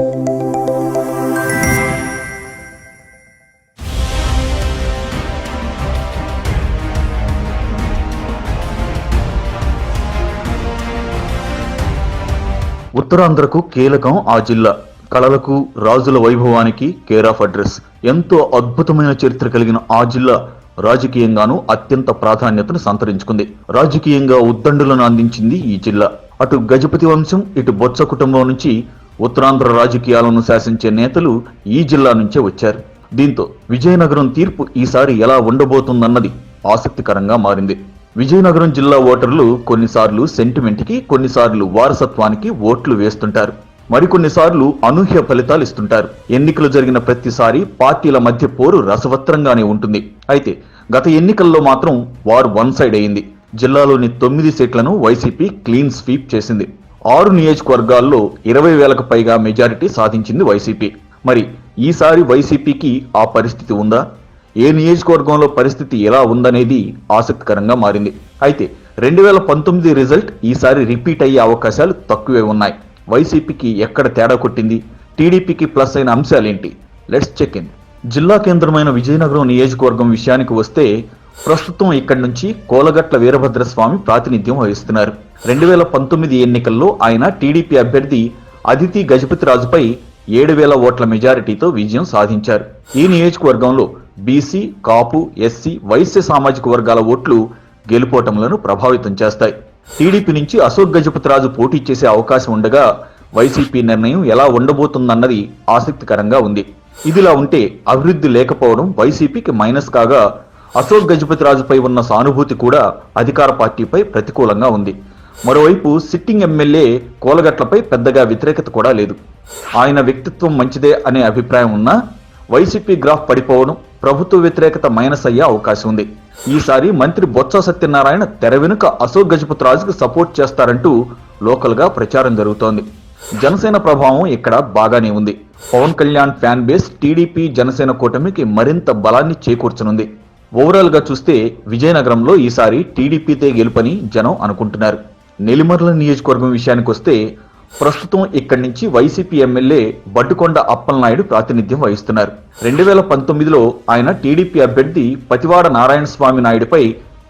ఉత్తరాంధ్రకు కీలకం ఆ జిల్లా. కళలకు రాజుల వైభవానికి కేర్ ఆఫ్ అడ్రస్. ఎంతో అద్భుతమైన చరిత్ర కలిగిన ఆ జిల్లా రాజకీయంగానూ అత్యంత ప్రాధాన్యతను సంతరించుకుంది. రాజకీయంగా ఉద్దండులను అందించింది ఈ జిల్లా. అటు గజపతి వంశం ఇటు బొత్స కుటుంబం నుంచి ఉత్తరాంధ్ర రాజకీయాలను శాసించే నేతలు ఈ జిల్లా నుంచే వచ్చారు. దీంతో విజయనగరం తీర్పు ఈసారి ఎలా ఉండబోతుందన్నది ఆసక్తికరంగా మారింది. విజయనగరం జిల్లా ఓటర్లు కొన్నిసార్లు సెంటిమెంట్కి కొన్నిసార్లు వారసత్వానికి ఓట్లు వేస్తుంటారు. మరికొన్నిసార్లు అనూహ్య ఫలితాలు ఇస్తుంటారు. ఎన్నికలు జరిగిన ప్రతిసారి పార్టీల మధ్య పోరు రసవత్రంగానే ఉంటుంది. అయితే గత ఎన్నికల్లో మాత్రం వారు వన్ సైడ్ అయింది. జిల్లాలోని తొమ్మిది సీట్లను వైసీపీ క్లీన్ స్వీప్ చేసింది. ఆరు నియోజకవర్గాల్లో ఇరవై వేలకు పైగా మెజారిటీ సాధించింది వైసీపీ. మరి ఈసారి వైసీపీకి ఆ పరిస్థితి ఉందా? ఏ నియోజకవర్గంలో పరిస్థితి ఎలా ఉందనేది ఆసక్తికరంగా మారింది. అయితే రెండు వేల పంతొమ్మిది రిజల్ట్ ఈసారి రిపీట్ అయ్యే అవకాశాలు తక్కువే ఉన్నాయి. వైసీపీకి ఎక్కడ తేడా కొట్టింది? టీడీపీకి ప్లస్ అయిన అంశాలేంటి? Let's check in. జిల్లా కేంద్రమైన విజయనగరం నియోజకవర్గం విషయానికి వస్తే ప్రస్తుతం ఇక్కడి నుంచి కోలగట్ల వీరభద్రస్వామి ప్రాతినిధ్యం వహిస్తున్నారు. రెండు వేల పంతొమ్మిది ఎన్నికల్లో ఆయన టీడీపీ అభ్యర్థి అదితి గజపతిరాజుపై ఏడు వేల ఓట్ల మెజారిటీతో విజయం సాధించారు. ఈ నియోజకవర్గంలో బీసీ కాపు ఎస్సీ వైశ్య సామాజిక వర్గాల ఓట్లు గెలుపోటములను ప్రభావితం చేస్తాయి. టీడీపీ నుంచి అశోక్ గజపతిరాజు పోటీ చేసే అవకాశం ఉండగా వైసీపీ నిర్ణయం ఎలా ఉండబోతుందన్నది ఆసక్తికరంగా ఉంది. ఇదిలా ఉంటే అభివృద్ధి లేకపోవడం వైసీపీకి మైనస్ కాగా అశోక్ గజపతి రాజుపై ఉన్న సానుభూతి కూడా అధికార పార్టీపై ప్రతికూలంగా ఉంది. మరోవైపు సిట్టింగ్ ఎమ్మెల్యే కోలగట్లపై పెద్దగా వ్యతిరేకత కూడా లేదు. ఆయన వ్యక్తిత్వం మంచిదే అనే అభిప్రాయం ఉన్నా వైసీపీ గ్రాఫ్ పడిపోవడం ప్రభుత్వ వ్యతిరేకత మైనస్ అయ్యే అవకాశం ఉంది. ఈసారి మంత్రి బొత్స సత్యనారాయణ తెర వెనుక అశోక్ గజపతి రాజుకు సపోర్ట్ చేస్తారంటూ లోకల్గా ప్రచారం జరుగుతోంది. జనసేన ప్రభావం ఇక్కడ బాగానే ఉంది. Pawan Kalyan fan base TDP Janasena కూటమికి మరింత బలాన్ని చేకూర్చనుంది. ఓవరాల్గా చూస్తే విజయనగరంలో ఈసారి టీడీపీతే గెలుపని జనం అనుకుంటున్నారు. నెల్లిమర్ల నియోజకవర్గం విషయానికి వస్తే ప్రస్తుతం ఇక్కడి నుంచి వైసీపీ ఎమ్మెల్యే బడ్డుకొండ అప్పలనాయుడు ప్రాతినిధ్యం వహిస్తున్నారు. రెండు వేల పంతొమ్మిదిలో ఆయన టీడీపీ అభ్యర్థి పతివాడ నారాయణ స్వామి నాయుడుపై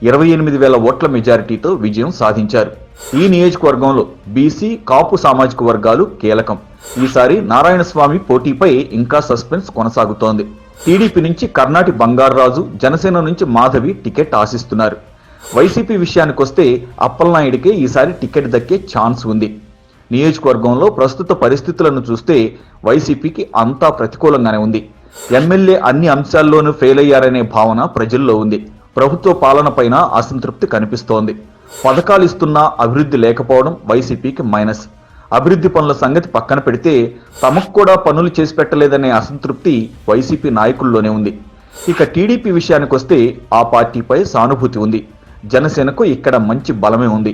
ఇరవై ఎనిమిది వేల ఓట్ల మెజారిటీతో విజయం సాధించారు. ఈ నియోజకవర్గంలో బీసీ కాపు సామాజిక వర్గాలు కీలకం. ఈసారి నారాయణ స్వామి పోటీపై ఇంకా సస్పెన్స్ కొనసాగుతోంది. టీడీపీ నుంచి కర్ణాటి బంగారరాజు జనసేన నుంచి మాధవి టికెట్ ఆశిస్తున్నారు. వైసీపీ విషయానికి వస్తే అప్పలనాయుడికే ఈసారి టికెట్ దక్కే ఛాన్స్ ఉంది. నియోజకవర్గంలో ప్రస్తుత పరిస్థితులను చూస్తే వైసీపీకి అంతా ప్రతికూలంగానే ఉంది. ఎమ్మెల్యే అన్ని అంశాల్లోనూ ఫెయిల్ అయ్యారనే భావన ప్రజల్లో ఉంది. ప్రభుత్వ పాలనపైన అసంతృప్తి కనిపిస్తోంది. పథకాలు ఇస్తున్నా అభివృద్ధి లేకపోవడం వైసీపీకి మైనస్. అభివృద్ధి పనుల సంగతి పక్కన పెడితే తమకు కూడా పనులు చేసి పెట్టలేదనే అసంతృప్తి వైసీపీ నాయకుల్లోనే ఉంది. ఇక టీడీపీ విషయానికి వస్తే ఆ పార్టీపై సానుభూతి ఉంది. జనసేనకు ఇక్కడ మంచి బలమే ఉంది.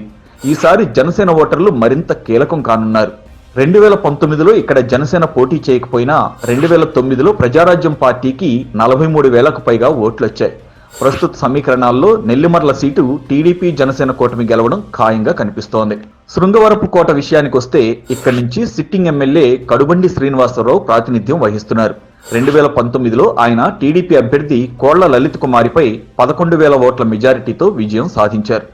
ఈసారి జనసేన ఓటర్లు మరింత కీలకం కానున్నారు. రెండు వేల పంతొమ్మిదిలో ఇక్కడ జనసేన పోటీ చేయకపోయినా రెండు వేల తొమ్మిదిలో ప్రజారాజ్యం పార్టీకి నలభై మూడు వేలకు పైగా ఓట్లు వచ్చాయి ప్రస్తుత సమీకరణాల్లో నెల్లిమర్ల సీటు టీడీపీ జనసేన కూటమి గెలవడం ఖాయంగా కనిపిస్తోంది. శృంగవరపు కోట విషయానికి వస్తే ఇక్కడి నుంచి సిట్టింగ్ ఎమ్మెల్యే కడుబండి శ్రీనివాసరావు ప్రాతినిధ్యం వహిస్తున్నారు. రెండు వేల పంతొమ్మిదిలో ఆయన టీడీపీ అభ్యర్థి కోళ్ళ లలిత్ కుమారిపై పదకొండు వేల ఓట్ల మెజారిటీతో విజయం సాధించారు.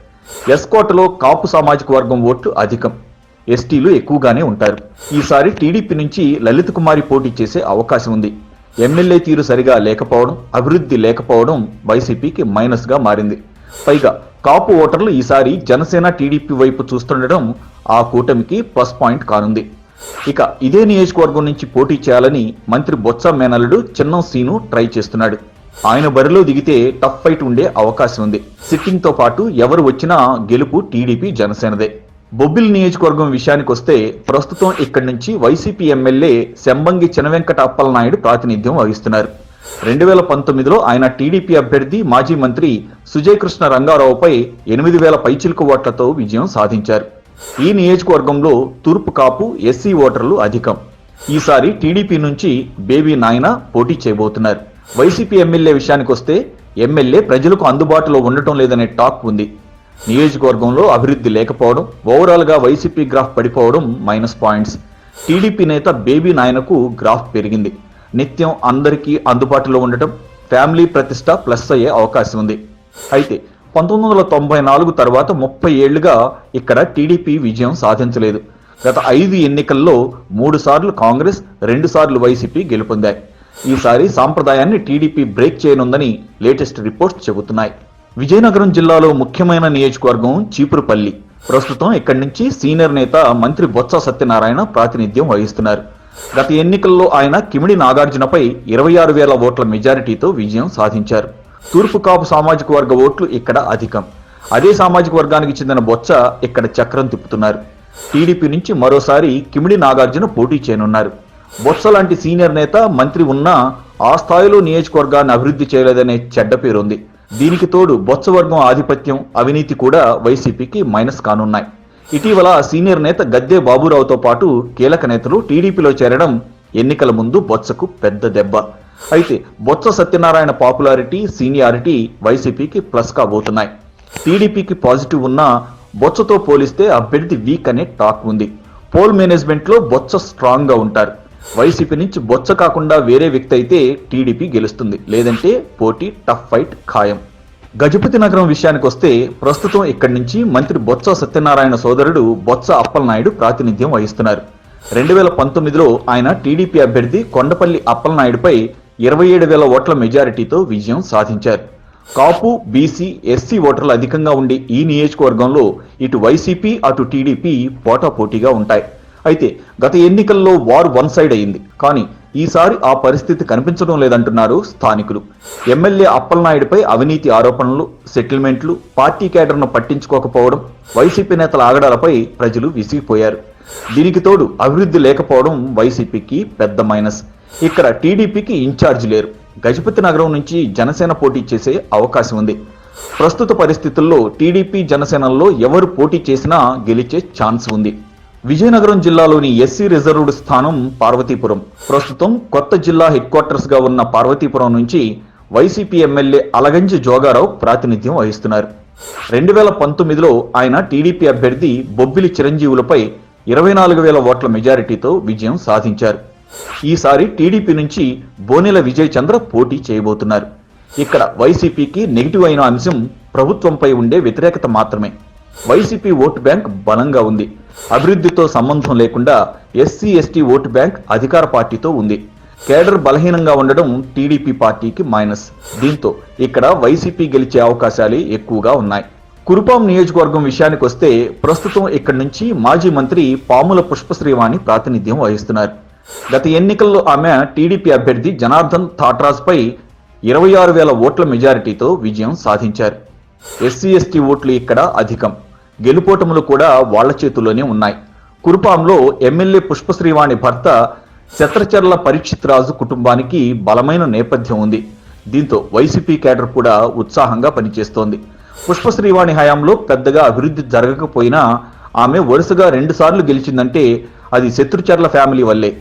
ఎస్కోటలో కాపు సామాజిక వర్గం ఓట్లు అధికం. ఎస్టీలు ఎక్కువగానే ఉంటారు. ఈసారి టీడీపీ నుంచి లలిత్ కుమారి పోటీ చేసే అవకాశం ఉంది. ఎమ్మెల్యే తీరు సరిగా లేకపోవడం అభివృద్ధి లేకపోవడం వైసీపీకి మైనస్గా మారింది. పైగా కాపు ఓటర్లు ఈసారి జనసేన టీడీపీ వైపు చూస్తుండడం ఆ కూటమికి ప్లస్ పాయింట్ కానుంది. ఇక ఇదే నియోజకవర్గం నుంచి పోటీ చేయాలని మంత్రి బొత్స మేనల్లుడు చిన్నం సీను ట్రై చేస్తున్నాడు. ఆయన బరిలో దిగితే టఫ్ ఫైట్ ఉండే అవకాశం ఉంది. సిట్టింగ్తో పాటు ఎవరు వచ్చినా గెలుపు టీడీపీ జనసేనదే. బొబ్బిల్ నియోజకవర్గం విషయానికి వస్తే ప్రస్తుతం ఇక్కడి నుంచి వైసీపీ ఎమ్మెల్యే శంబంగి చినవెంకట అప్పలనాయుడు ప్రాతినిధ్యం వహిస్తున్నారు. రెండు వేల పంతొమ్మిదిలో ఆయన టీడీపీ అభ్యర్థి మాజీ మంత్రి సుజయ్ కృష్ణ రంగారావుపై ఎనిమిది వేల పైచిలుకు ఓట్లతో విజయం సాధించారు. ఈ నియోజకవర్గంలో తూర్పు కాపు ఎస్సీ ఓటర్లు అధికం. ఈసారి టీడీపీ నుంచి బేబీ నాయన పోటీ చేయబోతున్నారు. వైసీపీ ఎమ్మెల్యే విషయానికి వస్తే ఎమ్మెల్యే ప్రజలకు అందుబాటులో ఉండటం లేదనే టాక్ ఉంది. నియోజకవర్గంలో అభివృద్ధి లేకపోవడం ఓవరాల్గా వైసీపీ గ్రాఫ్ పడిపోవడం మైనస్ పాయింట్స్ టీడీపీ నేత బేబీ నాయనకు గ్రాఫ్ పెరిగింది. నిత్యం అందరికీ అందుబాటులో ఉండటం ఫ్యామిలీ ప్రతిష్ట ప్లస్ అయ్యే అవకాశం ఉంది. అయితే పంతొమ్మిది వందల తొంభై నాలుగు తర్వాత ముప్పై ఏళ్ళుగా ఇక్కడ టీడీపీ విజయం సాధించలేదు. గత ఐదు ఎన్నికల్లో మూడు సార్లు కాంగ్రెస్ రెండు సార్లు వైసీపీ గెలుపొందాయి. ఈసారి సాంప్రదాయాన్ని టీడీపీ బ్రేక్ చేయనుందని లేటెస్ట్ రిపోర్ట్స్ చెబుతున్నాయి. విజయనగరం జిల్లాలో ముఖ్యమైన నియోజకవర్గం చీపురుపల్లి. ప్రస్తుతం ఇక్కడి నుంచి సీనియర్ నేత మంత్రి బొత్స సత్యనారాయణ ప్రాతినిధ్యం వహిస్తున్నారు. గత ఎన్నికల్లో ఆయన కిమిడి నాగార్జునపై ఇరవై ఆరు వేల ఓట్ల మెజారిటీతో విజయం సాధించారు. తూర్పు కాపు సామాజిక వర్గ ఓట్లు ఇక్కడ అధికం. అదే సామాజిక వర్గానికి చెందిన బొత్స ఇక్కడ చక్రం తిప్పుతున్నారు. టీడీపీ నుంచి మరోసారి కిమిడి నాగార్జున పోటీ చేయనున్నారు. బొత్స లాంటి సీనియర్ నేత మంత్రి ఉన్నా ఆ స్థాయిలో నియోజకవర్గాన్ని అభివృద్ధి చేయలేదనే చెడ్డ పేరుంది. దీనికి తోడు బొత్సవర్గం ఆధిపత్యం అవినీతి కూడా వైసీపీకి మైనస్ కానున్నాయి. ఇటీవల సీనియర్ నేత గద్దె బాబురావుతో పాటు కీలక నేతలు టీడీపీలో చేరడం ఎన్నికల ముందు బొత్సకు పెద్ద దెబ్బ. అయితే బొత్స సత్యనారాయణ పాపులారిటీ సీనియారిటీ వైసీపీకి ప్లస్ కాబోతున్నాయి. టీడీపీకి పాజిటివ్ ఉన్న బొత్సతో పోలిస్తే అభ్యర్థి వీక్ అనే టాక్ ఉంది. పోల్ మేనేజ్మెంట్లో బొత్స స్ట్రాంగ్గా ఉంటారు. వైసీపీ నుంచి బొత్స కాకుండా వేరే వ్యక్తి అయితే టీడీపీ గెలుస్తుంది. లేదంటే పోటీ టఫ్ ఫైట్ ఖాయం. గజపతి నగరం విషయానికి వస్తే ప్రస్తుతం ఇక్కడి నుంచి మంత్రి బొత్స సత్యనారాయణ సోదరుడు బొత్స అప్పలనాయుడు ప్రాతినిధ్యం వహిస్తున్నారు. రెండు వేల పంతొమ్మిదిలో ఆయన టీడీపీ అభ్యర్థి కొండపల్లి అప్పలనాయుడుపై ఇరవై ఏడు వేల ఓట్ల మెజారిటీతో విజయం సాధించారు. కాపు బీసీ ఎస్సీ ఓటర్లు అధికంగా ఉండే ఈ నియోజకవర్గంలో ఇటు వైసీపీ అటు టీడీపీ పోటాపోటీగా ఉంటాయి. అయితే గత ఎన్నికల్లో వార్ వన్ సైడ్ అయింది కానీ ఈసారి ఆ పరిస్థితి కనిపించడం లేదంటున్నారు స్థానికులు. ఎమ్మెల్యే అప్పలనాయుడిపై అవినీతి ఆరోపణలు సెటిల్మెంట్లు పార్టీ కేడర్ను పట్టించుకోకపోవడం వైసీపీ నేతల ఆగడాలపై ప్రజలు విసిగిపోయారు. దీనికి తోడు అభివృద్ధి లేకపోవడం వైసీపీకి పెద్ద మైనస్. ఇక్కడ టీడీపీకి ఇన్ఛార్జ్ లేరు. గజపతి నగరం నుంచి జనసేన పోటీ చేసే అవకాశం ఉంది. ప్రస్తుత పరిస్థితుల్లో టీడీపీ జనసేనల్లో ఎవరు పోటీ చేసినా గెలిచే ఛాన్స్ ఉంది. విజయనగరం జిల్లాలోని ఎస్సీ రిజర్వ్డ్ స్థానం పార్వతీపురం. ప్రస్తుతం కొత్త జిల్లా హెడ్ క్వార్టర్స్గా ఉన్న పార్వతీపురం నుంచి వైసీపీ ఎమ్మెల్యే అలగంజి జోగారావు ప్రాతినిధ్యం వహిస్తున్నారు. రెండు వేల పంతొమ్మిదిలో ఆయన టీడీపీ అభ్యర్థి బొబ్బిలి చిరంజీవులపై ఇరవై నాలుగు వేల ఓట్ల మెజారిటీతో విజయం సాధించారు. ఈసారి టీడీపీ నుంచి బోనెల విజయ్ చంద్ర పోటీ చేయబోతున్నారు. ఇక్కడ వైసీపీకి నెగిటివ్ అయిన అంశం ప్రభుత్వంపై ఉండే వ్యతిరేకత మాత్రమే. వైసీపీ ఓటు బ్యాంక్ బలంగా ఉంది. అభివృద్ధితో సంబంధం లేకుండా ఎస్సీ ఎస్టీ ఓటు బ్యాంక్ అధికార పార్టీతో ఉంది. కేడర్ బలహీనంగా ఉండడం టీడీపీ పార్టీకి మైనస్. దీంతో ఇక్కడ వైసీపీ గెలిచే అవకాశాలే ఎక్కువగా ఉన్నాయి. కురుపాం నియోజకవర్గం విషయానికి వస్తే ప్రస్తుతం ఇక్కడి నుంచి మాజీ మంత్రి పాముల పుష్పశ్రీవాణి ప్రాతినిధ్యం వహిస్తున్నారు. గత ఎన్నికల్లో ఆమె టీడీపీ అభ్యర్థి జనార్దన్ థాట్రాజ్ పై ఇరవై ఆరు వేల ఓట్ల మెజారిటీతో విజయం సాధించారు. ఎస్సీ ఎస్టీ ఓట్లు ఇక్కడ అధికం. గెలుపోటములు కూడా వాళ్ళ చేతుల్లోనే ఉన్నాయి. కురుపాంలో ఎమ్మెల్యే పుష్పశ్రీవాణి భర్త శత్రచర్ల పరీక్షిత్ రాజు కుటుంబానికి బలమైన నేపథ్యం ఉంది. దీంతో వైసీపీ కేడర్ కూడా ఉత్సాహంగా పనిచేస్తోంది. పుష్పశ్రీవాణి హయాంలో పెద్దగా అభివృద్ధి జరగకపోయినా ఆమె వరుసగా రెండుసార్లు గెలిచిందంటే అది శత్రుచర్ల ఫ్యామిలీ వల్లే.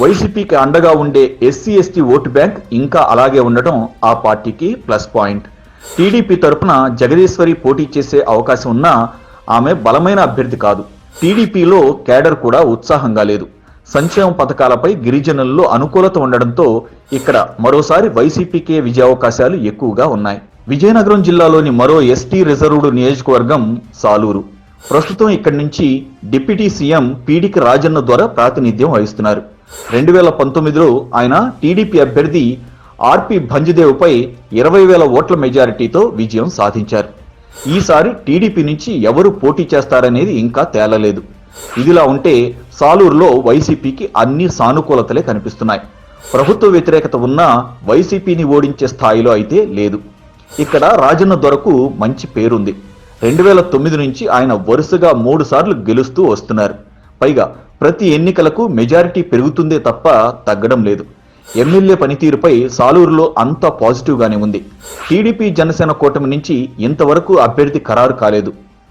వైసీపీకి అండగా ఉండే ఎస్సీ ఎస్టీ ఓటు బ్యాంక్ ఇంకా అలాగే ఉండటం ఆ పార్టీకి ప్లస్ పాయింట్. టీడీపీ తరపున జగదీశ్వరి పోటీ చేసే అవకాశం ఉన్నా ఆమె బలమైన అభ్యర్థి కాదు. టీడీపీలో కేడర్ కూడా ఉత్సాహంగా లేదు. సంక్షేమ పథకాలపై గిరిజనుల్లో అనుకూలత ఉండడంతో ఇక్కడ మరోసారి వైసీపీకే విజయావకాశాలు ఎక్కువగా ఉన్నాయి. విజయనగరం జిల్లాలోని మరో ఎస్టీ రిజర్వ్డ్ నియోజకవర్గం సాలూరు. ప్రస్తుతం ఇక్కడి నుంచి డిప్యూటీ సీఎం పీడికి రాజన్న ద్వారా ప్రాతినిధ్యం వహిస్తున్నారు. రెండు వేల పంతొమ్మిదిలో ఆయన టీడీపీ అభ్యర్థి ఆర్పి భంజదేవ్పై ఇరవై వేల ఓట్ల మెజారిటీతో విజయం సాధించారు. ఈసారి టీడీపీ నుంచి ఎవరు పోటీ చేస్తారనేది ఇంకా తేలలేదు. ఇదిలా ఉంటే సాలూరులో వైసీపీకి అన్ని సానుకూలతలే కనిపిస్తున్నాయి. ప్రభుత్వ వ్యతిరేకత ఉన్నా వైసీపీని ఓడించే స్థాయిలో అయితే లేదు. ఇక్కడ రాజన్న దొరకు మంచి పేరుంది. రెండు వేల తొమ్మిది నుంచి ఆయన వరుసగా మూడు సార్లు గెలుస్తూ వస్తున్నారు. పైగా ప్రతి ఎన్నికలకు మెజారిటీ పెరుగుతుందే తప్ప తగ్గడం లేదు. ఎమ్మెల్యే పనితీరుపై సాలూరులో అంతా పాజిటివ్గానే ఉంది. టీడీపీ జనసేన కూటమి నుంచి ఇంతవరకు అభ్యర్థి ఖరారు కాలేదు.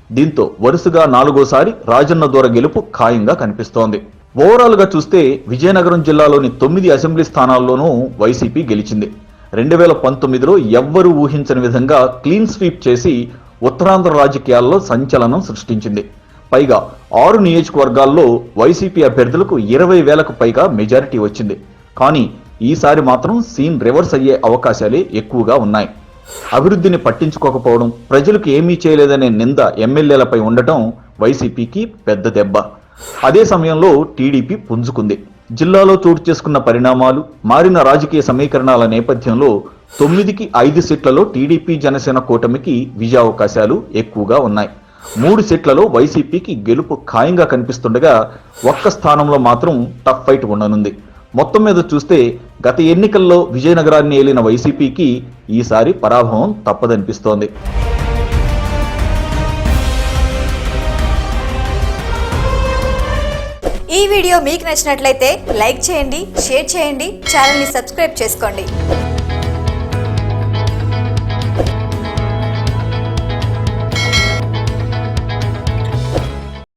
దీంతో వరుసగా నాలుగోసారి రాజన్న దూర గెలుపు ఖాయంగా కనిపిస్తోంది. ఓవరాల్గా చూస్తే విజయనగరం జిల్లాలోని తొమ్మిది అసెంబ్లీ స్థానాల్లోనూ వైసీపీ గెలిచింది. రెండు వేల పంతొమ్మిదిలో ఎవ్వరూ ఊహించని విధంగా క్లీన్ స్వీప్ చేసి ఉత్తరాంధ్ర రాజకీయాల్లో సంచలనం సృష్టించింది. పైగా ఆరు నియోజకవర్గాల్లో వైసీపీ అభ్యర్థులకు ఇరవై వేలకు పైగా మెజారిటీ వచ్చింది. కానీ ఈసారి మాత్రం సీన్ రివర్స్ అయ్యే అవకాశాలే ఎక్కువగా ఉన్నాయి. అభివృద్ధిని పట్టించుకోకపోవడం ప్రజలకు ఏమీ చేయలేదనే నింద ఎమ్మెల్యేలపై ఉండటం వైసీపీకి పెద్ద దెబ్బ. అదే సమయంలో టీడీపీ పుంజుకుంది. జిల్లాలో చోటు చేసుకున్న పరిణామాలు మారిన రాజకీయ సమీకరణాల నేపథ్యంలో తొమ్మిదికి ఐదు సీట్లలో టీడీపీ జనసేన కూటమికి విజయావకాశాలు ఎక్కువగా ఉన్నాయి. మూడు సీట్లలో వైసీపీకి గెలుపు ఖాయంగా కనిపిస్తుండగా ఒక్క స్థానంలో మాత్రం టఫ్ ఫైట్ ఉండనుంది. మొత్తం మీద చూస్తే గత ఎన్నికల్లో విజయనగరాన్ని ఏలిన వైసీపీకి ఈసారి పరాభవం తప్పదనిపిస్తోంది. ఈ వీడియో మీకు నచ్చినట్లయితే లైక్ చేయండి షేర్ చేయండి ఛానల్ని సబ్స్క్రైబ్ చేసుకోండి.